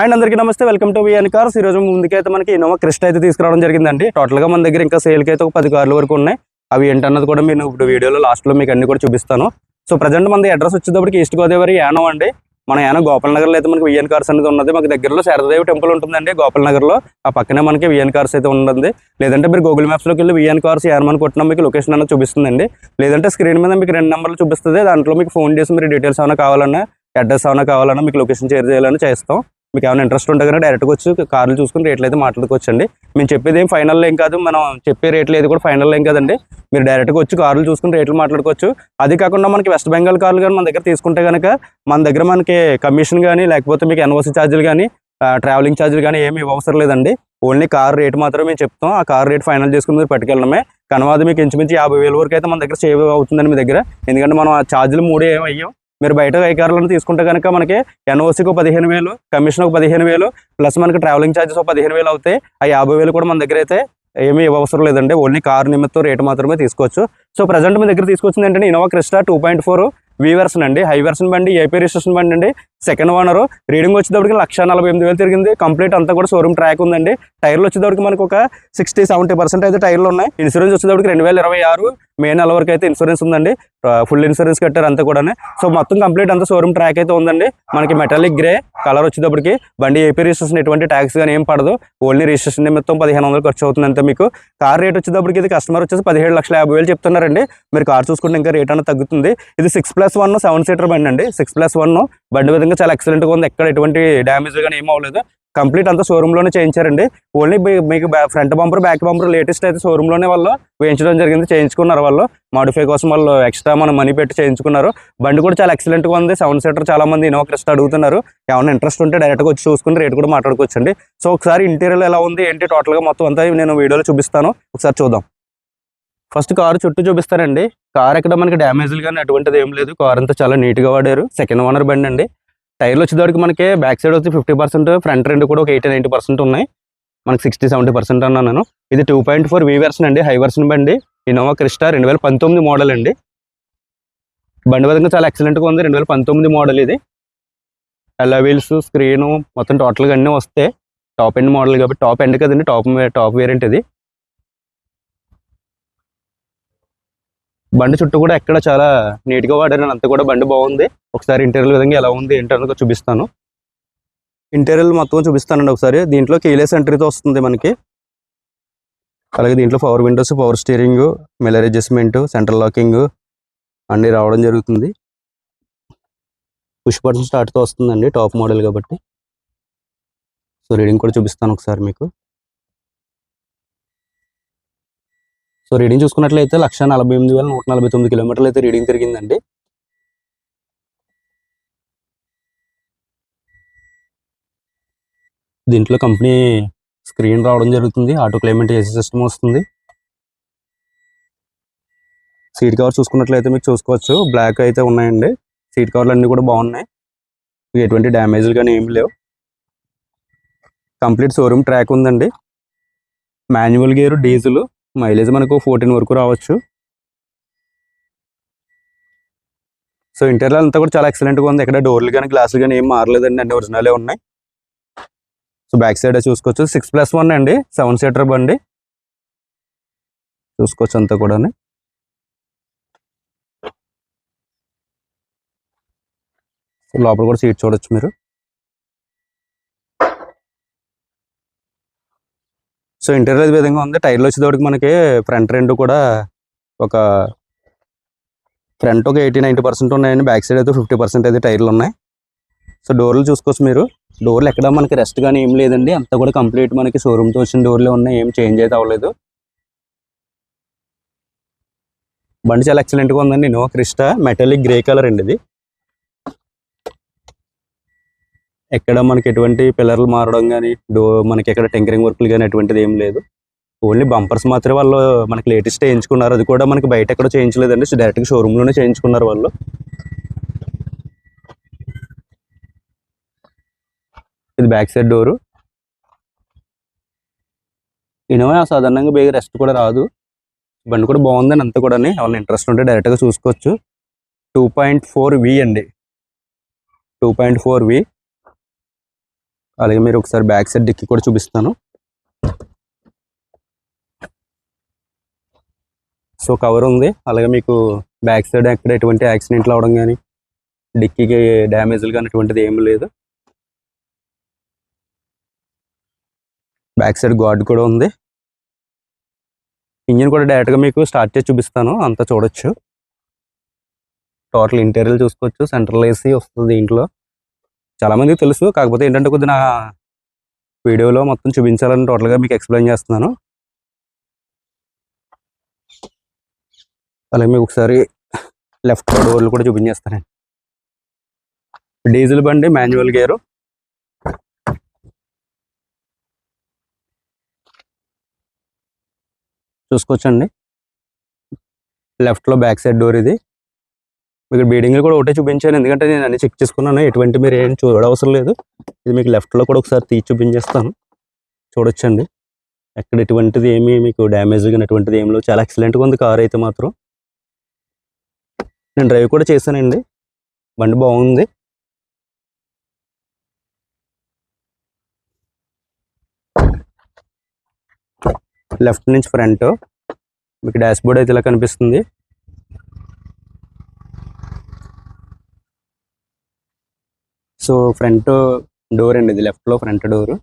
And అందరికీ నమస్తే. Welcome to VN cars ఈ రోజు ముందుకైతే మనకి ఇన్నోవా క్రిస్ట్ అయితే తీసుకురావడం జరిగిందండి. టోటల్గా మన దగ్గర ఇంకా సేల్కి అయితే ఒక పది కార్లు వరకు ఉన్నాయి. అవి ఏంటన్నది కూడా నేను ఇప్పుడు వీడియోలో లాస్ట్లో మీకు అన్ని కూడా చూపిస్తాను. సో ప్రజెంట్ మన అడ్రస్ వచ్చేటప్పటికి ఈస్ట్ గోదావరి యానో అండి. మన యానో గోపాల్ నగర్లో అయితే మనకి విఎన్ కార్స్ అనేది ఉన్నది. మాకు దగ్గరలో శారదేవి టెంపుల్ ఉంటుందండి. గోపాల్ నగర్లో ఆ పక్కనే మనకి విఎన్ కార్స్ అయితే ఉంటుంది లేదంటే మీరు గూగుల్ మ్యాప్స్లోకి వెళ్ళి విఎన్ కార్స్ యానమని కొట్టినా మీకు లొకేషన్ అనేది చూపిస్తుందండి. లేదంటే స్క్రీన్ మీద మీకు రెండు నెంబర్లు చూపిస్తుంది. దాంట్లో మీకు ఫోన్ చేసి మీరు డీటెయిల్స్ ఏమైనా కావాలన్నా అడ్రస్ ఏమైనా కావాలన్నా మీకు లొకేషన్ షేర్ చేయాలని చేస్తాం. మీకు ఏమైనా ఇంట్రెస్ట్ ఉంటే కనుక డైరెక్ట్గా వచ్చి కార్లు చూసుకుని రేట్లు అయితే మాట్లాడుకోవచ్చు అండి మేము చెప్పేది ఏం ఫైనల్ ఏం కాదు మనం చెప్పే రేట్లు ఏది కూడా ఫైనల్ ఏం కాదండి. మీరు డైరెక్ట్గా వచ్చి కార్లు చూసుకుని రేట్లు మాట్లాడుకోవచ్చు. అది కాకుండా మనకి వెస్ట్ బెంగాల్ కార్లు కానీ మన దగ్గర తీసుకుంటే కనుక మన దగ్గర మనకి కమిషన్ కానీ లేకపోతే మీకు ఎన్ఓసి ఛార్జీలు కానీ ట్రావెలింగ్ ఛార్జీలు కానీ ఏమి అవసరం లేదండి. ఓన్లీ కార్ రేట్ మాత్రమే మేము చెప్తాం. ఆ కార్ రేట్ ఫైనల్ చేసుకుని మీరు పట్టుకెళ్ళడమే. కనవాది మీకు ఇంచుమించు యాభై వేల వరకు అయితే మన దగ్గర సేవ్ అవుతుందండి మీ దగ్గర. ఎందుకంటే మనం ఆ ఛార్జీలు మూడు ఏమి అయ్యాం. మీరు బయట ఏ తీసుకుంటే కనుక మనకి ఎన్ఓసికి పదిహేను వేలు కమిషన్ ఒక పదిహేను వేలు ప్లస్ మనకి ట్రావెలింగ్ ఛార్జెస్ ఒక పదిహేను వేలు అవుతాయి. ఆ యాభై వేలు కూడా మన దగ్గర అయితే ఏమీ ఇవ్వవసరం లేదండి. ఓన్లీ కారు నిమిత్తం రేటు మాత్రమే తీసుకోవచ్చు. సో ప్రజెంట్ మీ దగ్గర తీసుకొచ్చింది ఏంటంటే Innova Crysta two point four V version అండి హై వెర్షన్ బండి ఏపీ రిజిస్ట్రేషన్ బండి అండి. సెకండ్ ఓనర్ రీడింగ్ వచ్చేటప్పటికి లక్ష నలభై ఎనిమిది వేలు తిరిగింది. కంప్లీట్ అంతా కూడా షోరూమ్ ట్రాక్ ఉందండి. టైర్లు వచ్చేటప్పటికి మనకు ఒక సిక్స్టీ సెవెంటీ పర్సెంట్ అయితే టైర్లు ఉన్నాయి. ఇన్సూరెన్స్ వచ్చేటప్పటికి రెండు వేల ఇరవై ఆరు మే నెల వరకు అయితే ఇన్సూరెన్స్ ఉందండి. ఫుల్ ఇన్సూరెన్స్ కట్టారు అంతా కూడా సో మొత్తం కంప్లీట్ అంతా షోరూమ్ ట్రాక్ అయితే ఉందండి. మనకి మెటాలిక్ గ్రే కలర్ వచ్చేటప్పటికి బండి ఏపీ రిజిస్ట్రేషన్ ఎటువంటి ట్యాక్స్ కానీ ఏం పడదు. ఓన్లీ రిజిస్ట్రేషన్ నిమిత్తం పదిహేను వందలు ఖర్చు అవుతుంది అంతే మీకు. కార్ రేట్ వచ్చేటప్పటికి ఇది కస్టమర్ వచ్చేసి పదిహేడు లక్షల యాభై వేలు చెప్తున్నారండి. మీరు కార్ చూసుకుంటే ఇంకా రేట్ అనేది తగ్గుతుంది. ఇది six plus one seven seater బండి అండి. సిక్స్ ప్లస్ వన్ బండి విధంగా చాలా ఎక్సలెంట్గా ఉంది. ఎక్కడ ఎటువంటి డ్యామేజ్ కానీ ఏం అవ్వలేదు. కంప్లీట్ అంతా showroom లోనే చేయించారండి. ఓన్లీ మీకు front bumper back bumper latest అయితే showroom లోనే వాళ్ళు వేయించడం జరిగింది చేయించుకున్నారు వాళ్ళు. మాడిఫై కోసం వాళ్ళు ఎక్స్ట్రా మనం మనీ పెట్టి చేయించుకున్నారు. బండి కూడా చాలా ఎక్సలెంట్గా ఉంది. సెవెన్ సీటర్ చాలా మంది ఇన్నోవా క్రిస్ట్ అడుగుతున్నారు. ఏమైనా ఇంట్రెస్ట్ ఉంటే డైరెక్ట్గా వచ్చి చూసుకుని రేట్ కూడా మాట్లాడుకోవచ్చండి. సో ఒకసారి ఇంటీరియర్ ఎలా ఉంది ఏంటి టోటల్గా మొత్తం అంతా నేను వీడియోలో చూపిస్తాను. ఒకసారి చూద్దాం. ఫస్ట్ కారు చుట్టూ చూపిస్తారండి కార్ ఎక్కడ మనకి డ్యామేజ్లు కానీ అటువంటిది ఏం లేదు. కార్ అంతా చాలా నీట్గా వాడారు. సెకండ్ ఓనర్ బండి అండి. టైర్లు వచ్చేదానికి మనకి బ్యాక్ సైడ్ వచ్చి ఫిఫ్టీ పర్సెంట్ ఫ్రంట్ రెండు కూడా ఒక ఎయిటీ నైంటీ పర్సెంట్ ఉన్నాయి. మనకి సిక్స్టీ సెవెంటీ పర్సెంట్ అన్నాను. ఇది two point four V version అండి. హై వెర్షన్ బండి. ఇన్నోవా క్రిస్టా రెండు వేల పంతొమ్మిది మోడల్ అండి. బండి విధంగా చాలా ఎక్సలెంట్గా ఉంది. రెండు వేల పంతొమ్మిది మోడల్ ఇది. ఎలా వీల్స్ స్క్రీను మొత్తం టోటల్గా అన్నీ వస్తే టాప్ ఎండ్ మోడల్ కాబట్టి టాప్ ఎండ్ కదండి. టాప్ టాప్ వేరియంట్ ఇది. బండి చుట్టూ కూడా ఎక్కడ చాలా నీట్గా వాడారు. అంత కూడా బండి బాగుంది. ఒకసారి ఇంటీరియర్ విధంగా ఎలా ఉంది ఏంటన్నది చూపిస్తాను. ఇంటీరియర్ మొత్తం చూపిస్తానండి ఒకసారి. దీంట్లో కీలెస్ ఎంట్రీతో వస్తుంది మనకి. అలాగే దీంట్లో power windows power steering mirror adjustment central locking అన్నీ రావడం జరుగుతుంది. పుష్ బటన్ స్టార్ట్తో వస్తుందండి. టాప్ మోడల్ కాబట్టి. సో రీడింగ్ కూడా చూపిస్తాను ఒకసారి మీకు. సో రీడింగ్ చూసుకున్నట్లయితే లక్ష నలభై ఎనిమిది వేల నూట నలభై తొమ్మిది కిలోమీటర్లు అయితే రీడింగ్ తిరిగిందండి. దీంట్లో కంపెనీ స్క్రీన్ రావడం జరుగుతుంది ఆటో క్లైమేట్ ఏసీ సిస్టమ్ వస్తుంది. సీట్ కవర్ చూసుకున్నట్లయితే మీకు చూసుకోవచ్చు బ్లాక్ అయితే ఉన్నాయండి. సీట్ కవర్లు అన్నీ కూడా బాగున్నాయి. ఎటువంటి డ్యామేజ్లు కానీ ఏమి లేవు. కంప్లీట్ షోరూమ్ ట్రాక్ ఉందండి. మాన్యువల్ గేర్ డీజిల్ మైలేజ్ మనకు ఫోర్టీన్ వరకు రావచ్చు. సో ఇంటీరియర్ అంతా కూడా చాలా ఎక్సలెంట్గా ఉంది. ఇక్కడ డోర్లు కానీ గ్లాసులు కానీ ఏం మారలేదండి. అన్ని ఒరిజినలే ఉన్నాయి. సో బ్యాక్ సైడ్ చూసుకోవచ్చు. సిక్స్ ప్లస్ వన్ అండి. సెవెన్ సీటర్ బండి. చూసుకోవచ్చు అంతా కూడా లోపల కూడా సీట్ చూడొచ్చు మీరు. సో ఇంటీరియర్ విధంగా ఉంది. టైర్లు వచ్చేటప్పటికి మనకి ఫ్రంట్ రెండు కూడా ఒక ఫ్రంట్ ఒక ఎయిటీ నైంటీ పర్సెంట్ ఉన్నాయండి. బ్యాక్ సైడ్ అయితే ఫిఫ్టీ పర్సెంట్ అయితే టైర్లు ఉన్నాయి. సో డోర్లు చూసుకోవచ్చు మీరు. డోర్లు ఎక్కడ మనకి రెస్ట్ కానీ ఏం లేదండి. అంతా కూడా కంప్లీట్ మనకి షోరూమ్తో వచ్చిన డోర్లే ఉన్నాయి. ఏం చేంజ్ అయితే అవ్వలేదు. బండి చాలా ఎక్సలెంట్గా ఉందండి. Innova Crysta. Metallic grey colour అండి ఇది. ఎక్కడ మనకి ఎటువంటి పిల్లర్లు మారడం కానీ డో మనకి ఎక్కడ టెంకరింగ్ వర్క్లు కానీ ఎటువంటిది ఏం లేదు. ఓన్లీ బంపర్స్ మాత్రమే వాళ్ళు మనకి లేటెస్ట్ చేయించుకున్నారు. అది కూడా మనకి బయట ఎక్కడ చేయించలేదండి. డైరెక్ట్గా షోరూంలోనే చేయించుకున్నారు వాళ్ళు. ఇది బ్యాక్ సైడ్ డోరు ఇనోవా సాధారణంగా బేగ రెస్ట్ కూడా రాదు. బండి కూడా బాగుందని అంత కూడా ఎవరైనా ఇంట్రెస్ట్ ఉంటే డైరెక్ట్గా చూసుకోవచ్చు. టూ పాయింట్ ఫోర్ వి అండి. టూ పాయింట్ ఫోర్ వి అలాగే మీరు ఒకసారి బ్యాక్ సైడ్ డిక్కి కూడా చూపిస్తాను. సో కవర్ ఉంది. అలాగే మీకు బ్యాక్ సైడ్ ఎక్కడ ఎటువంటి యాక్సిడెంట్లు అవడం కానీ డిక్కీకి డ్యామేజ్లు కానీ అటువంటిది ఏమీ లేదు. బ్యాక్ సైడ్ గార్డ్ కూడా ఉంది. ఇంజిన్ కూడా డైరెక్ట్గా మీకు స్టార్ట్ చేసి చూపిస్తాను. అంతా చూడొచ్చు. టోటల్ ఇంటీరియర్ చూసుకోవచ్చు. సెంట్రల్ ఏసీ వస్తుంది దీంట్లో. చాలా మందికి తెలుసు. కాకపోతే ఏంటంటే కొద్దిగా నా వీడియోలో మొత్తం చూపించాలని టోటల్గా మీకు ఎక్స్ప్లెయిన్ చేస్తున్నాను. అలాగే మీకు ఒకసారి లెఫ్ట్ డోర్లు కూడా చూపించేస్తానండి. డీజిల్ బండి మాన్యువల్ గేరు. చూసుకోవచ్చండి. లెఫ్ట్లో బ్యాక్ సైడ్ డోర్ ఇది. మీకు బీడింగ్లు కూడా ఒకటే చూపించాను. ఎందుకంటే నేను అన్ని చెక్ చేసుకున్నాను. ఎటువంటి మీరు ఏం చూడవసరం లేదు. ఇది మీకు లెఫ్ట్లో కూడా ఒకసారి తీసి చూపించేస్తాను. చూడొచ్చండి. ఎక్కడ ఎటువంటిది ఏమీ మీకు డ్యామేజ్ కానీ ఎటువంటిది ఏమి చాలా ఎక్సలెంట్గా ఉంది కార్ అయితే మాత్రం. నేను డ్రైవ్ కూడా చేశానండి. బండి బాగుంది. లెఫ్ట్ నుంచి ఫ్రంట్. మీకు డాష్ బోర్డ్ అయితే ఇలా కనిపిస్తుంది. సో ఫ్రంట్ డోర్ అండి ఇది లెఫ్ట్లో ఫ్రంట్ డోర్.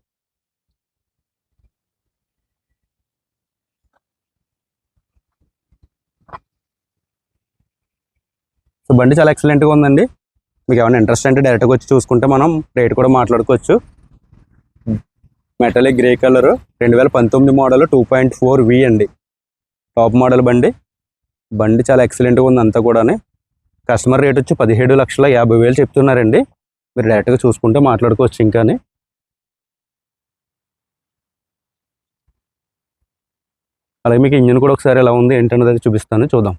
సో బండి చాలా ఎక్సలెంట్గా ఉందండి. మీకు ఏమైనా ఇంట్రెస్ట్ అంటే డైరెక్ట్గా వచ్చి చూసుకుంటే మనం రేట్ కూడా మాట్లాడుకోవచ్చు. మెటాలిక్ గ్రే కలర్ రెండు వేల పంతొమ్మిది model two point four V అండి. టాప్ మోడల్ బండి. బండి చాలా ఎక్సలెంట్గా ఉంది అంతా కూడా కస్టమర్ రేట్ వచ్చి పదిహేడు లక్షల యాభై వేలు చెప్తున్నారండి. మీరు డైరెక్ట్గా చూసుకుంటే మాట్లాడుకోవచ్చు ఇంకానే. అలాగే మీకు ఇంజిన్ కూడా ఒకసారి ఎలా ఉంది ఏంటన్నది అది చూపిస్తాను చూద్దాం.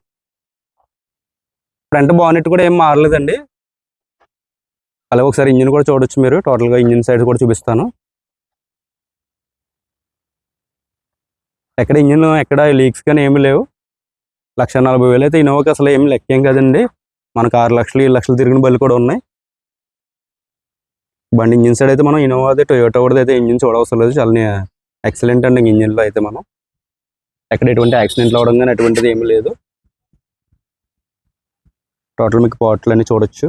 ఫ్రంట్ బానెట్ కూడా ఏం మారలేదండి. అలాగే ఒకసారి ఇంజిన్ కూడా చూడొచ్చు మీరు టోటల్గా ఇంజిన్ సైడ్ కూడా చూపిస్తాను. ఎక్కడ ఇంజిన్ ఎక్కడ లీక్స్ కానీ ఏమీ లేవు. లక్ష నలభై వేలు అయితే ఇన్నోవాకి అసలు ఏం లెక్కేం కదండి. మనకు ఆరు లక్షలు ఏడు లక్షలు తిరిగిన బళ్ళు కూడా ఉన్నాయి. బండి ఇంజిన్ సైడ్ అయితే మనం ఇన్నోవా అయితే టొయోటా కూడా అయితే ఇంజిన్ చూడవసరం లేదు. చాలా ఎక్సలెంట్ అండి ఇంజిన్లో అయితే మనం. ఎక్కడ ఎటువంటి యాక్సిడెంట్లు అవడం కానీ అటువంటిది ఏమీ లేదు. టోటల్ మీకు పార్ట్లు అన్ని చూడొచ్చు.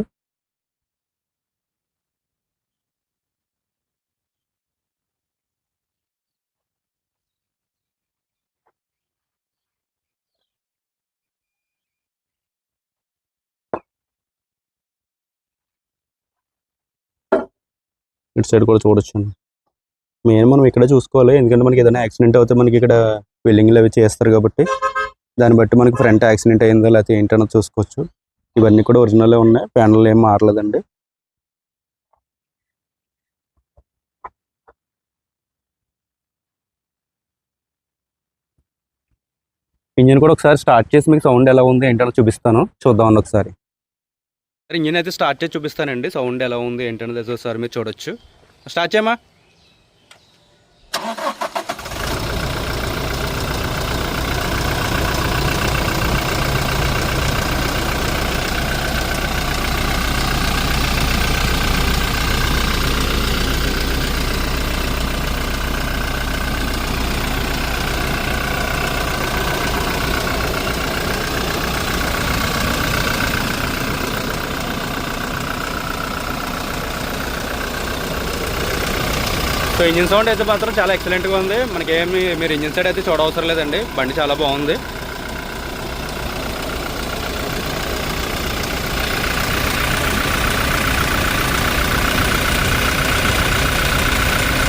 ఇటు సైడ్ కూడా చూడొచ్చు మెయిన్ మనం ఇక్కడే చూసుకోవాలి. ఎందుకంటే మనకి ఏదైనా యాక్సిడెంట్ అవుతే మనకి ఇక్కడ బిల్డింగ్లు అవి చేస్తారు కాబట్టి దాన్ని బట్టి మనకి ఫ్రంట్ యాక్సిడెంట్ అయిందో లేకపోతే ఏంటన్నది చూసుకోవచ్చు. ఇవన్నీ కూడా ఒరిజినల్ ఉన్నాయి. ప్యానల్ ఏం మారలేదండి. ఇంజిన్ కూడా ఒకసారి స్టార్ట్ చేసి మీకు సౌండ్ ఎలా ఉంది ఏంటో చూపిస్తాను. చూద్దామండి ఒకసారి. ఇంజిన్ అయితే స్టార్ట్ చేసి చూపిస్తానండి. సౌండ్ ఎలా ఉంది ఏంటనేది ఒకసారి మీరు చూడొచ్చు. స్టార్ట్ చేయమా సో ఇంజిన్ సౌండ్ అయితే మాత్రం చాలా ఎక్సలెంట్గా ఉంది. మనకి ఏమి మీరు ఇంజిన్ సైడ్ అయితే చూడవసరం లేదండి. బండి చాలా బాగుంది.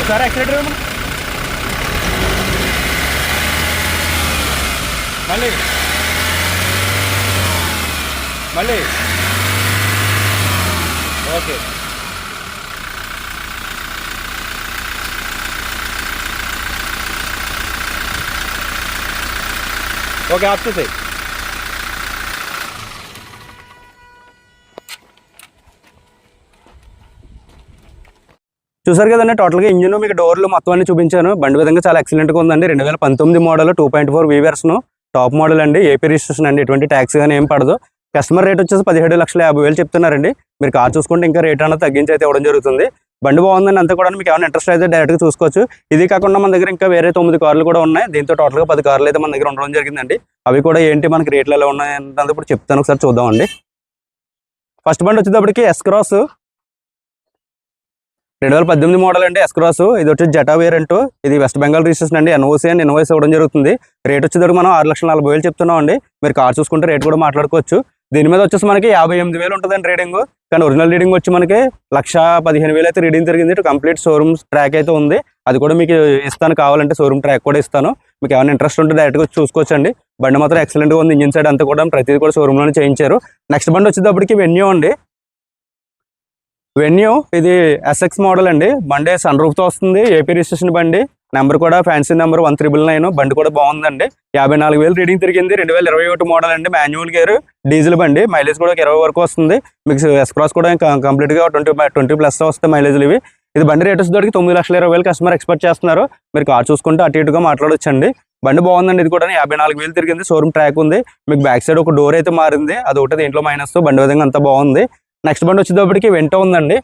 ఒకసారి యాక్సిలేటర్ మళ్ళీ. మళ్ళీ. ఓకే. ఓకే ఆఫ్ చేసేయి చూసారు కదండి టోటల్గా ఇంజిన్ మీకు డోర్లు మొత్తం అన్ని చూపించాను. బండి విధంగా చాలా ఎక్సలెంట్గా ఉందండి. రెండు వేల పంతొమ్మిది మోడల్ టూ పాయింట్ ఫోర్ వీవర్స్ను టాప్ మోడల్ అండి. ఏపీ రిజిస్ట్రేషన్ అండి. ఎటువంటి ట్యాక్స్ కానీ ఏం పడదు. కస్టమర్ రేట్ వచ్చేసి పదిహేడు లక్షల యాభై వేలు చెప్తున్నారండి. మీరు కార్ చూసుకుంటే ఇంకా రేట్ అన్నది తగ్గించి అయితే ఇవ్వడం జరుగుతుంది. బండి బాగుందండి అంతా కూడా మీకు ఏమైనా ఇంట్రెస్ట్ అయితే డైరెక్ట్గా చూసుకోవచ్చు. ఇది కాకుండా మన దగ్గర ఇంకా వేరే తొమ్మిది కార్లు కూడా ఉన్నాయి. దీంతో టోటల్గా పది కార్లు అయితే మన దగ్గర ఉండడం జరిగిందండి. అవి కూడా ఏంటి మనకి రేట్లు ఎలా ఉన్నాయి అంటే ఇప్పుడు చెప్తాను ఒకసారి చూద్దామండి. ఫస్ట్ బండి వచ్చేటప్పటికి ఎస్క్రాస్ రెండు వేల పద్దెనిమిది మోడల్ అండి ఎస్క్రాస్ ఇది వచ్చి జటా వేరియంట్ ఇది వెస్ట్ బెంగాల్ రిజిస్ట్రేషన్ అండి. ఎన్ఓసి అండ్ ఎన్ఓఎస్ ఇవ్వడం జరుగుతుంది. రేట్ వచ్చేటప్పుడు మనం ఆరు లక్షల నలభై వేలు చెప్తున్నాం అండి మీరు కార్ చూసుకుంటే రేట్ కూడా మాట్లాడుకోవచ్చు. దీని మీద వచ్చేసి మనకి యాభై ఎనిమిది వేలు ఉంటుందండి రీడింగ్. కానీ ఒరిజినల్ రీడింగ్ వచ్చి మనకి లక్ష పదిహేను వేలు అయితే రీడింగ్ జరిగింది. కంప్లీట్ షోరూమ్ ట్రాక్ అయితే ఉంది. అది కూడా మీకు ఇస్తాను కావాలంటే షోరూమ్ ట్రాక్ కూడా ఇస్తాను. మీకు ఏమైనా ఇంట్రెస్ట్ ఉంటే డైరెక్ట్గా చూసుకోవచ్చండి. బండి మాత్రం ఎక్సలెంట్గా ఉంది. ఇంజిన్ సైడ్ అంతా కూడా ప్రతిదీ కూడా షోరూమ్లోనే చేయించారు. నెక్స్ట్ బండి వచ్చేటప్పటికి వెన్యూ అండి. వెన్యూ ఇది ఎస్ఎక్స్ మోడల్ అండి. బండి సన్ రూఫ్తో వస్తుంది. ఏపీ రిజిస్ట్రేషన్ బండి. నెంబర్ కూడా fancy number one triple nine బండి కూడా బాగుందండి. యాభై నాలుగు వేలు రీడింగ్ తిరిగింది. రెండు వేల ఇరవై ఒకటి మోడల్ అండి. మాన్యువల్ గేర్ డీజిల్ బండి. మైలేజ్ కూడా ఒక ఇరవై వరకు వస్తుంది. మీకు ఎస్ క్రాస్ కూడా ఇంకా కంప్లీట్గా ట్వంటీ ట్వంటీ ప్లస్ వస్తాయి మైలేజ్లు ఇవి. ఇది బండి రేట్ వచ్చేటప్పటికి తొమ్మిది లక్షల ఇరవై వేలు కస్టమర్ ఎక్స్పెక్ట్ చేస్తున్నారు. మీరు కార్ చూసుకుంటే అటు ఇటుగా మాట్లాడొచ్చండి. బండి బాగుందండి. ఇది కూడా యాభై నాలుగు వేలు తిరిగింది. షోరూమ్ ట్రాక్ ఉంది. మీకు బ్యాక్ సైడ్ ఒక డోర్ అయితే మారింది. అది ఒకటి దీంట్లో మైనస్ బండి విధంగా అంతా బాగుంది. నెక్స్ట్ బండి వచ్చేటప్పటికి వెంట ఉందండి.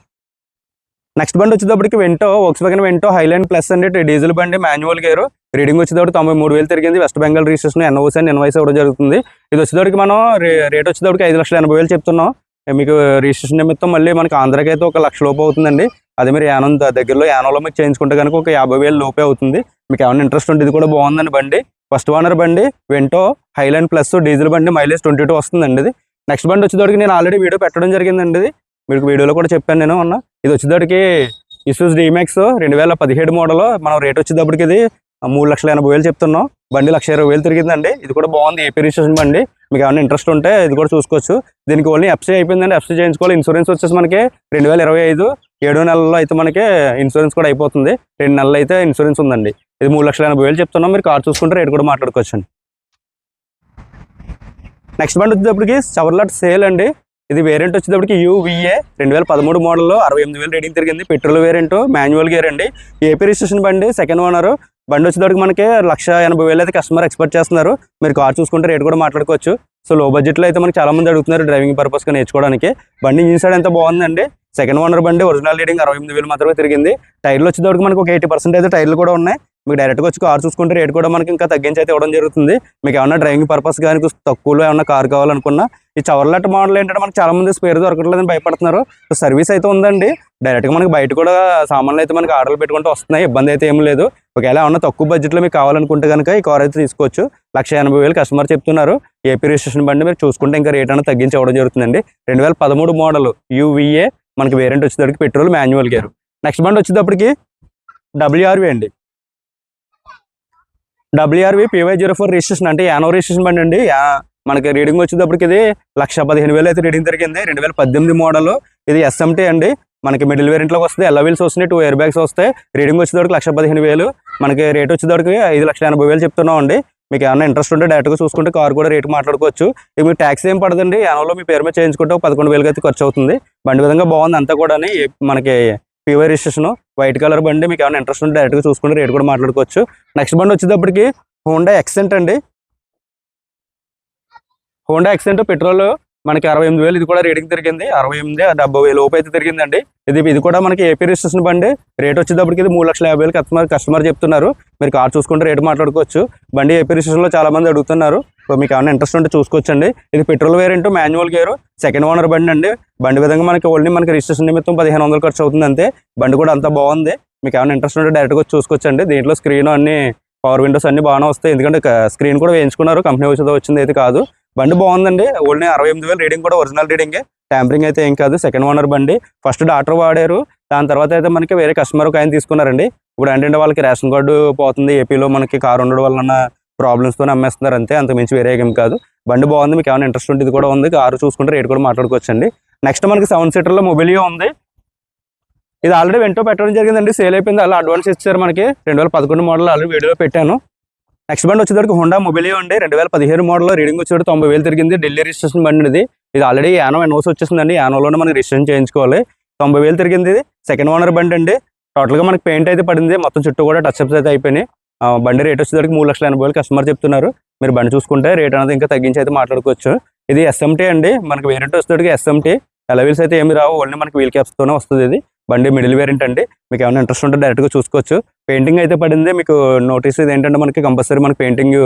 నెక్స్ట్ బండి వచ్చేటప్పటికి Vento Volkswagen Vento Highline plus అండి. డీజిల్ బండి మాన్యువల్ గేర్ రీడింగ్ వచ్చేటప్పుడు తొంభై మూడు వేలు తిరిగింది. West Bengal registration NOC and ఎన్వైస్ ఇవ్వడం జరుగుతుంది. ఇది వచ్చేటప్పటికి మనం రే- రేట్ వచ్చేటప్పటికి ఐదు లక్షల ఎనభై వేలు చెప్తున్నాం. మీకు రిజిస్ట్రేషన్ నిమిత్తం మళ్ళీ మనకి ఆంధ్రాకి అయితే ఒక లక్ష లోపు అవుతుందండి. అది మీరు యానం దగ్గరలో యానంలో మీకు చేయించుకుంటే కనుక ఒక యాభై వేలు లోపే అవుతుంది. మీకు ఏమైనా ఇంట్రెస్ట్ ఉంటే ఇది కూడా బాగుందండి బండి. ఫస్ట్ ఓనర్ బండి వెంటో హైలాండ్ ప్లస్ డీజిల్ బండి మైలేజ్ ట్వంటీ టూ వస్తుందండి ఇది. నెక్స్ట్ బండి వచ్చేటప్పటికి నేను ఆల్రెడీ వీడియో పెట్టడం జరిగిందండి ఇది. మీకు వీడియోలో కూడా చెప్పాను నేను అన్న ఇది వచ్చేటప్పటికి ఇసూస్ డిమాక్స్ రెండు వేల పదిహేడు మోడల్. మనం రేట్ వచ్చేటప్పటికి ఇది మూడు లక్షల ఎనభై వేలు చెప్తున్నాం. బండి లక్ష ఇరవై వేలు తిరిగిందండి. ఇది కూడా బాగుంది ఏపీ రిజిస్ట్రేషన్ బండి. మీకు ఏమైనా ఇంట్రెస్ట్ ఉంటే ఇది కూడా చూసుకోవచ్చు. దీనికి ఓన్లీ ఎఫ్సీ అయిపోయిందండి. ఎఫ్సీ చేయించుకోవాలి. ఇన్సూరెన్స్ వచ్చేసి మనకి రెండు వేల ఇరవై ఐదు. ఏడో నెలలో అయితే మనకి ఇన్సూరెన్స్ కూడా అయిపోతుంది. రెండు నెలలు అయితే ఇన్సూరెన్స్ ఉందండి. ఇది మూడు లక్షల ఎనభై వేలు చెప్తున్నాం. మీరు కార్ చూసుకుంటే రేట్ కూడా మాట్లాడుకోవచ్చండి. నెక్స్ట్ బండి వచ్చేటప్పటికి సెవర్లాట్ సేల్ అండి. ఇది వేరియంట్ వచ్చేటప్పటికి యూవీఏ రెండు వేల పదమూడు మోడల్లో అరవై ఎనిమిది వేలు రేటింగ్ తిరిగింది. పెట్రోల్ వేరియంట్ మాన్యువల్ గేర్ అండి ఏపీ రిజిస్ట్రేషన్ బండి సెకండ్ ఓనర్ బండి వచ్చేటప్పటికి మనకి లక్ష ఎనభై వేలు అయితే కస్టమర్ ఎక్స్పెక్ట్ చేస్తున్నారు. మీరు కార్ చూసుకుంటే రేట్ కూడా మాట్లాడుకోవచ్చు. సో లో బడ్జెట్లో అయితే మనకి చాలా మంది అడుగుతున్నారు డ్రైవింగ్ పర్పస్గా నేర్చుకోవడానికి. బండి ఇంజిన్ సైడ్ ఎంత బాగుందండి? సెకండ్ ఓనర్ బండి ఒరిజినల్ రీడింగ్ అరవై ఎనిమిది వేలు మాత్రమే తిరిగింది. టైర్లు వచ్చేటప్పటికి మనకి ఒక ఎయిటీ పర్సెంట్ అయితే టైర్లు కూడా ఉన్నాయి. మీకు డైరెక్ట్గా వచ్చి కార్ చూసుకుంటే రేట్ కూడా మనకి ఇంకా తగ్గించి అయితే ఇవ్వడం జరుగుతుంది. మీకు ఏమన్నా డ్రైవింగ్ పర్పస్ కానీ తక్కువలో ఏమన్నా కార్ కావాలనుకున్నా ఈ చవర్లట్ మోడల్ ఏంటంటే మనకి చాలా మంది స్పేర్ దొరకట్లేదని భయపడుతున్నారు. సర్వీస్ అయితే ఉందండి. డైరెక్ట్గా మనకి బయట కూడా సామాన్లు అయితే మనకి ఆర్డర్లు పెట్టుకుంటూ వస్తున్నాయి. ఇబ్బంది అయితే ఏం లేదు. ఒకవేళ ఏమన్నా తక్కువ బడ్జెట్లో మీకు కావాలనుకుంటే కనుక ఈ కార్ అయితే తీసుకోవచ్చు. లక్ష ఎనభై వేలు కస్టమర్ చెప్తున్నారు. ఏపీ రిజిస్ట్రేషన్ బండి మీరు చూసుకుంటే ఇంకా రేట్ అనేది తగ్గించి ఇవ్వడం జరుగుతుందండి. రెండు వేల పదమూడు మోడల్ యూవీఏ మనకి వేరియంట్ వచ్చేటప్పటికి పెట్రోల్ మాన్యువల్ గేరు. నెక్స్ట్ బండి వచ్చేటప్పటికి డబ్ల్యూఆర్వి అండి. WRV PY zero four registration అంటే యానో రిజిస్ట్రేషన్ బండి అండి. మనకి రీడింగ్ వచ్చేటప్పటికి ఇది లక్ష పదిహేను వేలు అయితే రీడింగ్ జరిగింది. రెండు వేల పద్దెనిమిది మోడల్ ఇది ఎస్ఎంటీ అండి. మనకి మిడిల్ వేరియంట్లోకి వస్తే ఎల్ల వీల్స్ వస్తున్నాయి. టూ ఇయర్ బ్యాగ్స్ వస్తాయి. రీడింగ్ వచ్చేటప్పటికి లక్ష పదిహేను వేలు. మనకి రేట్ వచ్చేటప్పటికి ఐదు లక్షల ఎనభై వేలు చెప్తున్నాం అండి మీకు ఏమైనా ఇంట్రెస్ట్ ఉంటే డైరెక్ట్గా చూసుకుంటే కార్ కూడా రేట్ మాట్లాడుకోవచ్చు. ఇది మీకు ట్యాక్స్ ఏం పడదండి. యానోలో మీ పేరు మీద చేయించుకుంటే ఒక పదకొండు వేలకి అయితే ఖర్చు అవుతుంది. బండి విధంగా బాగుంది. అంతా కూడా మనకి పీవై రిజిస్ట్రేషన్ వైట్ కలర్ బండి మీకు ఏమైనా ఇంట్రెస్ట్ ఉంటే డైరెక్ట్గా చూసుకుంటే రేట్ కూడా మాట్లాడుకోవచ్చు. నెక్స్ట్ బండి వచ్చేటప్పటికి హోండా ఎక్సెంట్ అండి. హోండా ఎక్సెంట్ పెట్రోల్ మనకి అరవై ఎనిమిది వేలు ఇది కూడా రేటింగ్ తిరిగింది. అరవై ఎనిమిది డెబ్బై వేలు లోపు అయితే తిరిగిందండి. ఇది ఇది కూడా మనకి ఏపీ రిజిస్ట్రేషన్ బండి. రేట్ వచ్చేటప్పటికి ఇది మూడు లక్షల యాభై వేలు కస్టమర్ కస్టమర్ చెప్తున్నారు. మీరు కార్ చూసుకుంటే రేటు మాట్లాడుకోవచ్చు. బండి ఏపీ రిజిస్ట్రేషన్లో చాలా మంది అడుగుతున్నారు. సో మీకు ఏమైనా ఇంట్రెస్ట్ ఉంటే చూసుకోవచ్చండి. ఇది petrol variant manual gear second owner బండి అండి. బండి విధంగా మనకి ఓన్లీ మనకి రిజిస్ట్రేషన్ నిమిత్తం పదిహేను వందలు ఖర్చు అవుతుంది అంతే. బండి కూడా అంత బాగుంది. మీకు ఏమైనా ఇంట్రెస్ట్ ఉంటే డైరెక్ట్గా వచ్చి చూసుకోవచ్చండి. దీంట్లో స్క్రీన్ అన్ని పవర్ విండోస్ అన్ని బాగానే వస్తాయి. ఎందుకంటే స్క్రీన్ కూడా వేయించుకున్నారు. కంపెనీ వచ్చేది వచ్చింది అయితే కాదు. బండి బాగుందండి. ఓన్లీ అరవై ఎనిమిది వేలు రీడింగ్ కూడా ఒరిజినల్ రీడింగే ట్యాంపరింగ్ అయితే ఏం కాదు. సెకండ్ ఓనర్ బండి. ఫస్ట్ డాక్టర్ వాడారు. దాని తర్వాత అయితే మనకి వేరే కస్టమర్ ఒక ఆయన తీసుకున్నారండి. ఇప్పుడు ఏంటంటే వాళ్ళకి రేషన్ కార్డు పోతుంది. ఏపీలో మనకి కారు ఉండడం వలన ప్రాబ్లమ్స్తోనే అమ్మేస్తున్నారు అంతే అంత మించి వేరే ఏం కాదు. బండి బాగుంది మీకు ఏమైనా ఇంట్రెస్ట్ ఉంటుంది కూడా ఉంది కారు చూసుకుంటే రేట్ కూడా మాట్లాడుకోవచ్చండి. నెక్స్ట్ మనకి సెవెన్ సీటర్లో మొబిలియో ఉంది. ఇది ఆల్రెడీ వెంటో పెట్టడం జరిగిందండి సేల్ అయిపోయింది అలా అడ్వాన్స్ ఇచ్చారు మనకి. రెండు వేల పదకొండు మోడల్ ఆల్రెడీ వీడియో పెట్టాను. నెక్స్ట్ బండి వచ్చేసరికి హోండా మొబిలియో అండి రెండు వేల పదిహేను మోడల్ రీడింగ్ వచ్చేటప్పుడు తొంభై వేలు తిరిగింది ఢిల్లీ రిజిస్ట్రేషన్ బండి ఇది. ఇది ఆల్రెడీ యానో ఎన్ఓస్ వచ్చేసిందండి యానోలోనే మనకి రిజిస్ట్రేషన్ చేయించుకోవాలి. తొంభై వేలు తిరిగింది ఇది. సెకండ్ ఓనర్ బండి అండి. టోటల్గా మనకి పెయింట్ అయితే పడింది మొత్తం చుట్టూ కూడా టచ్ అప్స్ అయితే అయిపోయినాయి. బండి రేట్ వచ్చేసరికి మూడు లక్షల ఎనభై వేలు కస్టమర్ చెప్తున్నారు. మీరు బండి చూసుకుంటే రేట్ అనేది ఇంకా తగ్గించి అయితే మాట్లాడుకోవచ్చు. ఇది ఎస్ఎంటీ అండి. మనకి వేరియంట్ వచ్చేసరికి ఎస్ఎంటీ ఎలవీల్స్ అయితే ఏమి రావు. ఓన్లీ మనకి వీల్ క్యాప్స్తోనే వస్తుంది ఇది. బండి మిడిల్ వేరియంట్ అండి. మీకు ఏమైనా ఇంట్రెస్ట్ ఉంటే డైరెక్ట్గా చూసుకోవచ్చు. పెయింటింగ్ అయితే పడింది మీకు నోటీస్ ఇది ఏంటంటే మనకి కంపల్సరీ మనకి పెయింటింగ్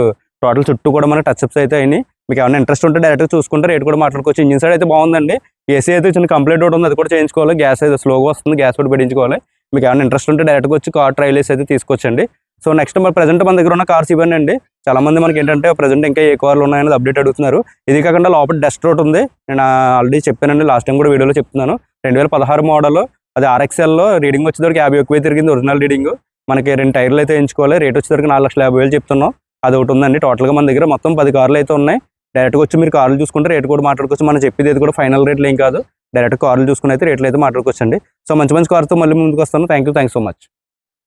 టోటల్ చుట్టూ కూడా మనకి టచ్అప్స్ అయితే అయినాయి. మీకు ఏమైనా ఇంట్రెస్ట్ ఉంటే డైరెక్ట్గా చూసుకుంటే రేట్ కూడా మాట్లాడుకోవచ్చు. ఇంజిన్ సైడ్ అయితే బాగుందండి. ఏసీ అయితే చిన్న కంప్లీట్ ఒకటి ఉంది. అది కూడా చేయించుకోవాలి. గ్యాస్ అయితే స్లోగా వస్తుంది. గ్యాస్ కూడా పెట్టించుకోవాలి. మీకు ఏమైనా ఇంట్రెస్ట్ ఉంటే డైరెక్ట్గా వచ్చి కార్ ట్రైల్స్ అయితే తీసుకొచ్చండి. సో నెక్స్ట్ మరి ప్రజెంట్ మన దగ్గర ఉన్న కార్స్ ఇవన్నీ అండి. చాలా మంది మనకి ఏంటంటే ప్రజెంట్ ఇంకా ఏ కార్లు ఉన్నాయనేది అప్డేట్ అడుగుతున్నారు. ఇది కాకుండా లోపల డస్ట్ రోడ్ ఉంది. నేను ఆల్రెడీ చెప్పానండి లాస్ట్ టైం కూడా వీడియోలో చెప్తున్నాను. రెండు వేల పదహారు మోడల్ అది ఆర్ఎక్స్ఎల్లో రీడింగ్ వచ్చేసరికి యాభై ఎక్కువ తిరిగింది ఒరిజినల్ రీడింగ్ మనకి రెండు టైర్లు అయితే ఎంచుకోవాలి. రేట్ వచ్చేసరికి నాలుగు లక్షల యాభై వేలు చెప్తున్నాం. అది ఒకటి ఉందండి. టోటల్గా మన దగ్గర మొత్తం పది కార్లు అయితే ఉన్నాయి. డైరెక్ట్గా వచ్చి మీరు కార్లు చూసుకుంటే రేట్ కూడా మాట్లాడుకోవచ్చు. మనం చెప్పేది అయితే కూడా ఫైనల్ రేట్లు ఏం కాదు. డైరెక్ట్ కార్లు చూసుకుని అయితే రేట్లు అయితే మాట్లాడుకోవచ్చు సో మంచి మంచి కార్తో మళ్ళీ ముందుకు వస్తాను. Thank you thank so much